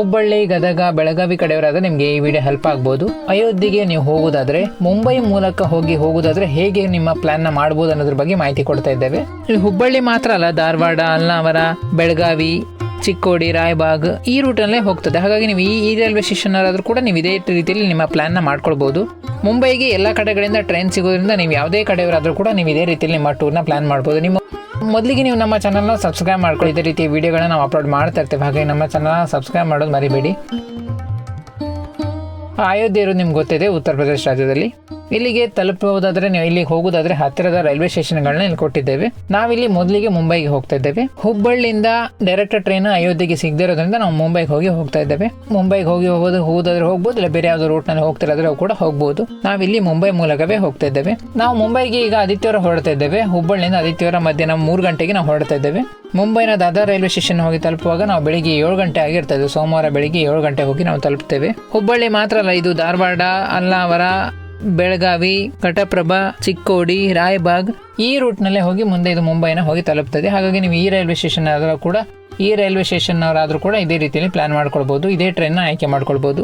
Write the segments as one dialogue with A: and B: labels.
A: ಹುಬ್ಬಳ್ಳಿ, ಗದಗ, ಬೆಳಗಾವಿ ಕಡೆಯವರಾದ್ರೆ ನಿಮಗೆ ಈ video help ಆಗ್ಬೋದು. ಅಯೋಧ್ಯೆಗೆ ನೀವು ಹೋಗೋದಾದ್ರೆ, ಮುಂಬೈ ಮೂಲಕ ಹೋಗಿ ಹೋಗೋದಾದ್ರೆ ಹೇಗೆ ನಿಮ್ಮ ಪ್ಲಾನ್ನ ಮಾಡಬಹುದು ಅನ್ನೋದ್ರ ಬಗ್ಗೆ ಮಾಹಿತಿ ಕೊಡ್ತಾ ಇದ್ದೇವೆ. ಹುಬ್ಬಳ್ಳಿ ಮಾತ್ರ ಅಲ್ಲ, ಧಾರವಾಡ, ಅಲ್ನಾವರ, ಬೆಳಗಾವಿ ಚಿಕ್ಕೋಡಿ, ರಾಯಬಾಗ್ ಈ ರೂಟಲ್ಲೇ ಹೋಗ್ತದೆ. ಹಾಗಾಗಿ ನೀವು ಈ ರೈಲ್ವೆ ಸ್ಟೇಷನ್ ಆದ್ರೂ ಕೂಡ ನೀವು ಇದೇ ರೀತಿಯಲ್ಲಿ ನಿಮ್ಮ ಪ್ಲ್ಯಾನ್ನ ಮಾಡ್ಕೊಳ್ಬೋದು. ಮುಂಬೈಗೆ ಎಲ್ಲ ಕಡೆಗಳಿಂದ ಟ್ರೈನ್ ಸಿಗೋದ್ರಿಂದ ನೀವು ಯಾವುದೇ ಕಡೆಯವರಾದರೂ ಕೂಡ ನೀವು ಇದೇ ರೀತಿಯಲ್ಲಿ ನಿಮ್ಮ ಟೂರ್ನ ಪ್ಲಾನ್ ಮಾಡ್ಬೋದು. ನಿಮ್ಮ ಮೊದಲಿಗೆ ನೀವು ನಮ್ಮ ಚಾನಲ್ನ ಸಬ್ಸ್ಕ್ರೈಬ್ ಮಾಡ್ಕೊಳ್ಳಿ. ಇದೇ ರೀತಿ ವಿಡಿಯೋಗಳನ್ನ ನಾವು ಅಪ್ಲೋಡ್ ಮಾಡ್ತಾ ಇರ್ತೇವೆ. ಹಾಗಾಗಿ ನಮ್ಮ ಚಾನಲ್ನ ಸಬ್ಸ್ಕ್ರೈಬ್ ಮಾಡೋದು ಮರಿಬೇಡಿ. ಅಯೋಧ್ಯೆ ಇರೋದು ನಿಮ್ಗೆ ಗೊತ್ತಿದೆ, ಉತ್ತರ ಪ್ರದೇಶ ರಾಜ್ಯದಲ್ಲಿ. ಇಲ್ಲಿಗೆ ತಲುಪುವುದಾದರೆ ನೀವು ಇಲ್ಲಿಗೆ ಹೋಗುವುದಾದರೆ ಹತ್ತಿರದ ರೈಲ್ವೆ ಸ್ಟೇಷನ್ಗಳನ್ನ ಇಲ್ಲಿ ಕೊಟ್ಟಿದ್ದೇವೆ. ನಾವಿಲ್ಲಿ ಮೊದಲಿಗೆ ಮುಂಬೈಗೆ ಹೋಗ್ತಾ ಇದ್ದೇವೆ. ಹುಬ್ಬಳ್ಳಿಯಿಂದ ಡೈರೆಕ್ಟ್ ಟ್ರೈನ್ ಅಯೋಧ್ಯೆಗೆ ಸಿಗದೇ ಇರೋದ್ರಿಂದ ನಾವು ಮುಂಬೈಗೆ ಹೋಗಿ ಹೋಗ್ತಾ ಇದ್ದೇವೆ. ಮುಂಬೈಗೆ ಹೋಗಿ ಹೋಗೋದು, ಹೋಗೋದಾದ್ರೆ ಹೋಗ್ಬೋದು, ಇಲ್ಲ ಬೇರೆ ಯಾವ್ದು ರೂಟ್ನಲ್ಲಿ ಹೋಗ್ತಿರೋದ್ರೆ ಕೂಡ ಹೋಗ್ಬೋದು. ನಾವಿಲ್ಲಿ ಮುಂಬೈ ಮೂಲಕವೇ ಹೋಗ್ತಾ ಇದ್ದೇವೆ. ನಾವು ಮುಂಬೈಗೆ ಈಗ ಆದಿತ್ಯವಾರ ಹೊರಡ್ತಾ ಇದ್ದೇವೆ. ಹುಬ್ಬಳ್ಳಿಯಿಂದ ಆದಿತ್ಯವಾರ ಮಧ್ಯಾಹ್ನ ಮೂರು ಗಂಟೆಗೆ ನಾವು ಹೊರಡ್ತಾ ಇದ್ದೇವೆ. ಮುಂಬೈನ ದಾದಾ ರೈಲ್ವೆ ಸ್ಟೇಷನ್ ಹೋಗಿ ತಲುಪುವಾಗ ನಾವು ಬೆಳಿಗ್ಗೆ ಏಳು ಗಂಟೆ ಆಗಿರ್ತದೆ ಸೋಮವಾರ ಬೆಳಿಗ್ಗೆ ಏಳು ಗಂಟೆ ಹೋಗಿ ನಾವು ತಲುಪ್ತೇವೆ. ಹುಬ್ಬಳ್ಳಿ ಮಾತ್ರ ಅಲ್ಲ, ಇದು ಧಾರವಾಡ ಅಲ್ಲಾವರ ಬೆಳಗಾವಿ, ಕಟಪ್ರಭಾ, ಚಿಕ್ಕೋಡಿ, ರಾಯಬಾಗ್ ಈ ರೂಟ್ನಲ್ಲೇ ಹೋಗಿ ಮುಂದೆ ಇದು ಮುಂಬೈನ ಹೋಗಿ ತಲುಪ್ತದೆ. ಹಾಗಾಗಿ ನೀವು ಈ ರೈಲ್ವೆ ಸ್ಟೇಷನ್ ಆದರೂ ಕೂಡ ಈ ರೈಲ್ವೆ ಸ್ಟೇಷನ್ ಅವರಾದರೂ ಕೂಡ ಇದೇ ರೀತಿಯಲ್ಲಿ ಪ್ಲಾನ್ ಮಾಡ್ಕೊಳ್ಬೋದು. ಇದೇ ಟ್ರೈನ್ನ ಆಯ್ಕೆ ಮಾಡ್ಕೊಳ್ಬೋದು.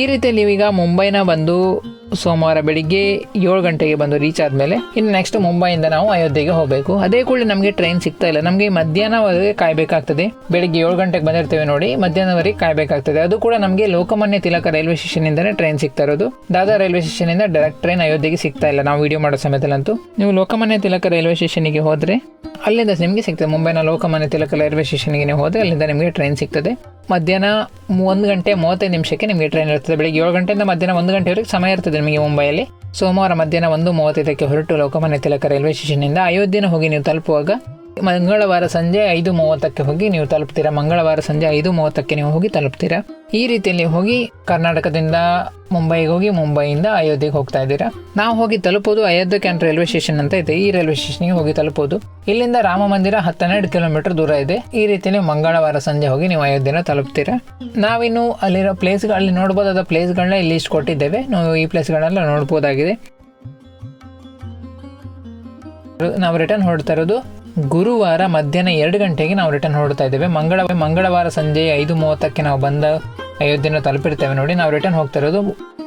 A: ಈ ರೀತಿ ನೀವೀಗ ಮುಂಬೈನ ಬಂದು ಸೋಮವಾರ ಬೆಳಿಗ್ಗೆ ಏಳು ಗಂಟೆಗೆ ಬಂದು ರೀಚ್ ಆದಮೇಲೆ, ಇನ್ನು ನೆಕ್ಸ್ಟ್ ಮುಂಬೈಯಿಂದ ನಾವು ಅಯೋಧ್ಯೆಗೆ ಹೋಗಬೇಕು. ಅದೇ ಕೂಡ ನಮಗೆ ಟ್ರೈನ್ ಸಿಗ್ತಾ ಇಲ್ಲ. ನಮಗೆ ಮಧ್ಯಾಹ್ನವರೆಗೆ ಕಾಯಬೇಕಾಗ್ತದೆ. ಬೆಳಿಗ್ಗೆ ಏಳು ಗಂಟೆಗೆ ಬಂದಿರ್ತೇವೆ ನೋಡಿ, ಮಧ್ಯಾಹ್ನವರೆಗೆ ಕಾಯಬೇಕಾಗ್ತದೆ. ಅದು ಕೂಡ ನಮಗೆ ಲೋಕಮಾನ್ಯ ತಿಲಕ ರೈಲ್ವೆ ಸ್ಟೇಷನ್ ಇಂದಾನೆ ಟ್ರೈನ್ ಸಿಗ್ತಾ ಇರೋದು. ದಾದಾ ರೈಲ್ವೆ ಸ್ಟೇಷನ್ ಇಂದ ಡೈರೆಕ್ಟ್ ಟ್ರೈನ್ ಅಯೋಧ್ಯೆಗೆ ಸಿಗ್ತಾ ಇಲ್ಲ. ನಾವು ವಿಡಿಯೋ ಮಾಡೋ ಸಮಯದಲ್ಲಂತೂ. ನೀವು ಲೋಕಮಾನ್ಯ ತಿಲಕ ರೈಲ್ವೆ ಸ್ಟೇಷನ್ಗೆ ಹೋದರೆ, ಅಲ್ಲಿಂದ ನಿಮಗೆ ಸಿಗ್ತದೆ. ಮುಂಬೈನ ಲೋಕಮಾನ್ಯ ತಿಲಕ ರೈಲ್ವೆ ಸ್ಟೇಷನ್ಗೆ ಹೋದ್ರೆ, ಅಲ್ಲಿಂದ ನಿಮಗೆ ಟ್ರೈನ್ ಸಿಗ್ತದೆ. ಮಧ್ಯಾಹ್ನ ಒಂದು ಗಂಟೆ ಮೂವತ್ತೈದು ನಿಮಿಷಕ್ಕೆ ನಿಮಗೆ ಟ್ರೈನ್ ಇರ್ತದೆ ಬೆಳಿಗ್ಗೆ ಏಳು ಗಂಟೆಯಿಂದ ಮಧ್ಯಾಹ್ನ ಒಂದು ಗಂಟೆವರೆಗೆ ಸಮಯ ಇರ್ತದೆ ನಿಮಗೆ ಮುಂಬೈಯಲ್ಲಿ. ಸೋಮವಾರ ಮಧ್ಯಾಹ್ನ ಒಂದು ಮೂವತ್ತೈದಕ್ಕೆ ಹೊರಟು ಲೋಕಮಾನ್ಯ ತಿಲಕ ರೈಲ್ವೆ ಸ್ಟೇಷನ್ನಿಂದ ಅಯೋಧ್ಯೆನ ಹೋಗಿ ನೀವು ತಲುಪುವಾಗ ಮಂಗಳವಾರ ಸಂಜೆ ಐದು ಮೂವತ್ತಕ್ಕೆ ಹೋಗಿ ನೀವು ತಲುಪ್ತೀರಾ? ಮಂಗಳವಾರ ಸಂಜೆ ಐದು ಮೂವತ್ತಕ್ಕೆ ನೀವು ಹೋಗಿ ತಲುಪ್ತೀರಾ? ಈ ರೀತಿಯಲ್ಲಿ ಹೋಗಿ ಕರ್ನಾಟಕದಿಂದ ಮುಂಬೈಗೆ ಹೋಗಿ ಮುಂಬೈಯಿಂದ ಅಯೋಧ್ಯೆಗೆ ಹೋಗ್ತಾ ಇದ್ದೀರಾ? ನಾವು ಹೋಗಿ ತಲುಪೋದು ಅಯೋಧ್ಯೆ ಕ್ಯಾಂಟ್ ರೈಲ್ವೆ ಸ್ಟೇಷನ್ ಅಂತ ಇದೆ. ಈ ರೈಲ್ವೆ ಸ್ಟೇಷನ್ಗೆ ಹೋಗಿ ತಲುಪೋದು. ಇಲ್ಲಿಂದ ರಾಮ ಮಂದಿರ ಹತ್ತೆರಡು ಕಿಲೋಮೀಟರ್ ದೂರ ಇದೆ. ಈ ರೀತಿಯಲ್ಲಿ ಮಂಗಳವಾರ ಸಂಜೆ ಹೋಗಿ ನೀವು ಅಯೋಧ್ಯೆನ ತಲುಪ್ತೀರಾ? ನಾವಿನ್ನು ಅಲ್ಲಿರೋ ಪ್ಲೇಸ್ ಅಲ್ಲಿ ನೋಡ್ಬೋದಾದ ಪ್ಲೇಸ್ಗಳನ್ನ ಇಲ್ಲಿ ಇಷ್ಟು ಕೊಟ್ಟಿದ್ದೇವೆ. ನಾವು ಈ ಪ್ಲೇಸ್ಗಳನ್ನೆಲ್ಲ ನೋಡ್ಬೋದಾಗಿದೆ. ನಾವು ರಿಟರ್ನ್ ಹೊಡ್ತಾ ಇರೋದು ಗುರುವಾರ ಮಧ್ಯಾಹ್ನ ಎರಡು ಗಂಟೆಗೆ ನಾವು ರಿಟರ್ನ್ ಹೊಡ್ತಾ ಇದ್ದೇವೆ. ಮಂಗಳ ಮಂಗಳವಾರ ಸಂಜೆ ಐದು ಮೂವತ್ತಕ್ಕೆ ನಾವು ಬಂದ ಅಯೋಧ್ಯೆನ ತಲುಪಿರ್ತೇವೆ ನೋಡಿ, ನಾವು ರಿಟರ್ನ್ ಹೋಗ್ತಾ ಇರೋದು.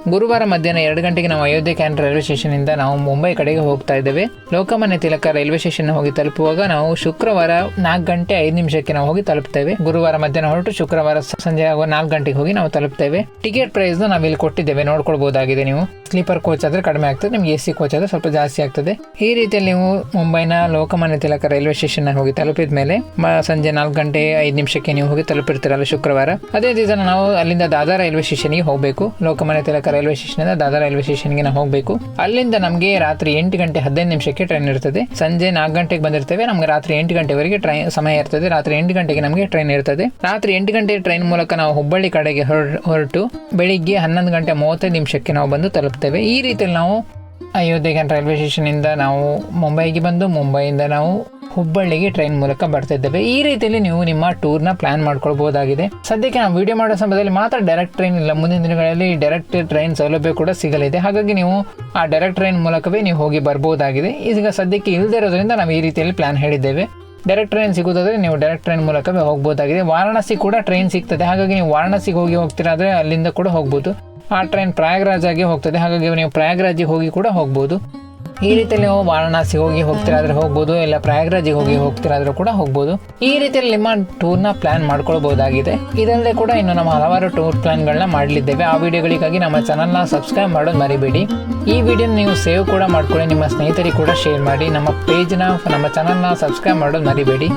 A: ಗುರುವಾರ ಮಧ್ಯಾಹ್ನ ಎರಡು ಗಂಟೆಗೆ ನಾವು ಅಯೋಧ್ಯೆ ಕ್ಯಾಂಟ್ ರೈಲ್ವೆ ಸ್ಟೇಷನಿಂದ ನಾವು ಮುಂಬೈ ಕಡೆಗೆ ಹೋಗ್ತಾ ಇದ್ದೇವೆ. ಲೋಕಮಾನ್ಯ ತಿಲಕ ರೈಲ್ವೆ ಸ್ಟೇಷನ್ ಹೋಗಿ ತಲುಪುವಾಗ ನಾವು ಶುಕ್ರವಾರ ನಾಲ್ಕು ಗಂಟೆ ಐದು ನಿಮಿಷಕ್ಕೆ ನಾವು ಹೋಗಿ ತಲುಪ್ತೇವೆ. ಗುರುವಾರ ಮಧ್ಯಾಹ್ನ ಹೊರಟು ಶುಕ್ರವಾರ ಸಂಜೆ ಆಗುವ ನಾಲ್ಕು ಗಂಟೆಗೆ ಹೋಗಿ ನಾವು ತಲುಪ್ತೇವೆ. ಟಿಕೆಟ್ ಪ್ರೈಸ್ ನಾವು ಇಲ್ಲಿ ಕೊಟ್ಟಿದ್ದೇವೆ ನೋಡ್ಕೊಳ್ಬಹುದಾಗಿದೆ ನೀವು. ಸ್ಲೀಪರ್ ಕೋಚ್ ಆದ್ರೆ ಕಡಿಮೆ ಆಗ್ತದೆ, ನಿಮ್ಗೆ ಎ ಸಿ ಕೋಚ್ ಆದ್ರೆ ಸ್ವಲ್ಪ ಜಾಸ್ತಿ ಆಗ್ತದೆ. ಈ ರೀತಿಯಲ್ಲಿ ನೀವು ಮುಂಬೈನ ಲೋಕಮಾನ್ಯ ತಿಲಕ ರೈಲ್ವೆ ಸ್ಟೇಷನ್ ಹೋಗಿ ತಲುಪಿದ ಮೇಲೆ ಸಂಜೆ ನಾಲ್ಕು ಗಂಟೆ ಐದು ನಿಮಿಷಕ್ಕೆ ನೀವು ಹೋಗಿ ತಲುಪಿರ್ತೀರಲ್ಲ ಶುಕ್ರವಾರ. ಅದೇ ದಿನ ನಾವು ಅಲ್ಲಿಂದ ದಾದಾ ರೈಲ್ವೆ ಸ್ಟೇಷನ್ಗೆ ಹೋಗಬೇಕು. ಲೋಕಮಾನ್ಯ ತಿಲಕ ರೈಲ್ವೆ ಸ್ಟೇಷನ್ ದಾದಾ ರೈಲ್ವೆ ಸ್ಟೇಷನ್ಗೆ ನಾವು ಹೋಗಬೇಕು. ಅಲ್ಲಿಂದ ನಮಗೆ ರಾತ್ರಿ ಎಂಟು ಗಂಟೆ ಹದಿನೈದು ನಿಮಿಷಕ್ಕೆ ಟ್ರೈನ್ ಇರ್ತದೆ. ಸಂಜೆ ನಾಲ್ಕು ಗಂಟೆಗೆ ಬಂದಿರ್ತೇವೆ. ನಮ್ಗೆ ರಾತ್ರಿ ಎಂಟು ಗಂಟೆವರೆಗೆ ಟ್ರೈನ್ ಸಮಯ ಇರ್ತದೆ. ರಾತ್ರಿ ಎಂಟು ಗಂಟೆಗೆ ನಮಗೆ ಟ್ರೈನ್ ಇರ್ತದೆ. ರಾತ್ರಿ ಎಂಟು ಗಂಟೆ ಟ್ರೈನ್ ಮೂಲಕ ನಾವು ಹುಬ್ಬಳ್ಳಿ ಕಡೆಗೆ ಹೊರ- ಹೊರಟು, ಬೆಳಿಗ್ಗೆ ಹನ್ನೊಂದು ಗಂಟೆ ಮೂವತ್ತೈದು ನಿಮಿಷಕ್ಕೆ ನಾವು ಬಂದು ತಲುಪ್ತೇವೆ. ಈ ರೀತಿಯಲ್ಲಿ ನಾವು ಅಯೋಧ್ಯೆ ರೈಲ್ವೆ ಸ್ಟೇಷನಿಂದ ನಾವು ಮುಂಬೈಗೆ ಬಂದು ಮುಂಬೈಯಿಂದ ನಾವು ಹುಬ್ಬಳ್ಳಿಗೆ ಟ್ರೈನ್ ಮೂಲಕ ಬರ್ತಿದ್ದೇವೆ. ಈ ರೀತಿಯಲ್ಲಿ ನೀವು ನಿಮ್ಮ ಟೂರ್ನ ಪ್ಲಾನ್ ಮಾಡ್ಕೊಳ್ಬಹುದಾಗಿದೆ ಸದ್ಯಕ್ಕೆ ನಾವು ವಿಡಿಯೋ ಮಾಡೋ ಸಮಯದಲ್ಲಿ ಮಾತ್ರ ಡೈರೆಕ್ಟ್ ಟ್ರೈನ್ ಇಲ್ಲ. ಮುಂದಿನ ದಿನಗಳಲ್ಲಿ ಡೈರೆಕ್ಟ್ ಟ್ರೈನ್ ಸೌಲಭ್ಯ ಕೂಡ ಸಿಗಲಿದೆ. ಹಾಗಾಗಿ ನೀವು ಆ ಡೈರೆಕ್ಟ್ ಟ್ರೈನ್ ಮೂಲಕವೇ ನೀವು ಹೋಗಿ ಬರ್ಬೋದಾಗಿದೆ. ಈಗ ಸದ್ಯಕ್ಕೆ ಇಲ್ಲದೇ ಇರೋದ್ರಿಂದ ನಾವು ಈ ರೀತಿಯಲ್ಲಿ ಪ್ಲಾನ್ ಹೇಳಿದ್ದೇವೆ. ಡೈರೆಕ್ಟ್ ಟ್ರೈನ್ ಸಿಗೋದಾದರೆ ನೀವು ಡೈರೆಕ್ಟ್ ಟ್ರೈನ್ ಮೂಲಕವೇ ಹೋಗ್ಬೋದಾಗಿದೆ. ವಾರಣಾಸಿ ಕೂಡ ಟ್ರೈನ್ ಸಿಗ್ತದೆ. ಹಾಗಾಗಿ ನೀವು ವಾರಣಾಸಿಗೆ ಹೋಗಿ ಹೋಗ್ತೀರಾದರೆ ಅಲ್ಲಿಂದ ಕೂಡ ಹೋಗ್ಬೋದು. ಆ ಟ್ರೈನ್ ಪ್ರಯಾಗ್ರಾಜಾಗೆ ಹೋಗ್ತದೆ. ಹಾಗಾಗಿ ನೀವು ಪ್ರಯಾಗ್ರಾಜಿಗೆ ಹೋಗಿ ಕೂಡ ಹೋಗ್ಬೋದು. ಈ ರೀತಿಯಲ್ಲಿ ನೀವು ವಾರಣಾಸಿ ಹೋಗಿ ಹೋಗ್ತಿರಾದ್ರೆ ಹೋಗ್ಬೋದು, ಇಲ್ಲ ಪ್ರಯಾಗ್ರಾಜಿಗೆ ಹೋಗಿ ಹೋಗ್ತಿರಾದ್ರೂ ಕೂಡ ಹೋಗ್ಬೋದು. ಈ ರೀತಿಯಲ್ಲಿ ನಿಮ್ಮ ಟೂರ್ನ ಪ್ಲಾನ್ ಮಾಡ್ಕೊಳ್ಬಹುದಾಗಿದೆ ಇದಲ್ಲದೆ ಕೂಡ ಇನ್ನು ನಮ್ಮ ಹಲವಾರು ಟೂರ್ ಪ್ಲಾನ್ಗಳನ್ನ ಮಾಡಲಿದ್ದೇವೆ. ಆ ವಿಡಿಯೋಗಳಿಗಾಗಿ ನಮ್ಮ ಚಾನಲ್ನ ಸಬ್ಸ್ಕ್ರೈಬ್ ಮಾಡೋದು ಮರಿಬೇಡಿ. ಈ ವಿಡಿಯೋನ ನೀವು ಸೇವ್ ಕೂಡ ಮಾಡ್ಕೊಳ್ಳಿ. ನಿಮ್ಮ ಸ್ನೇಹಿತರಿಗೆ ಕೂಡ ಶೇರ್ ಮಾಡಿ. ನಮ್ಮ ಪೇಜ್ನ ನಮ್ಮ ಚಾನಲ್ನ ಸಬ್ಸ್ಕ್ರೈಬ್ ಮಾಡೋದು ಮರಿಬೇಡಿ.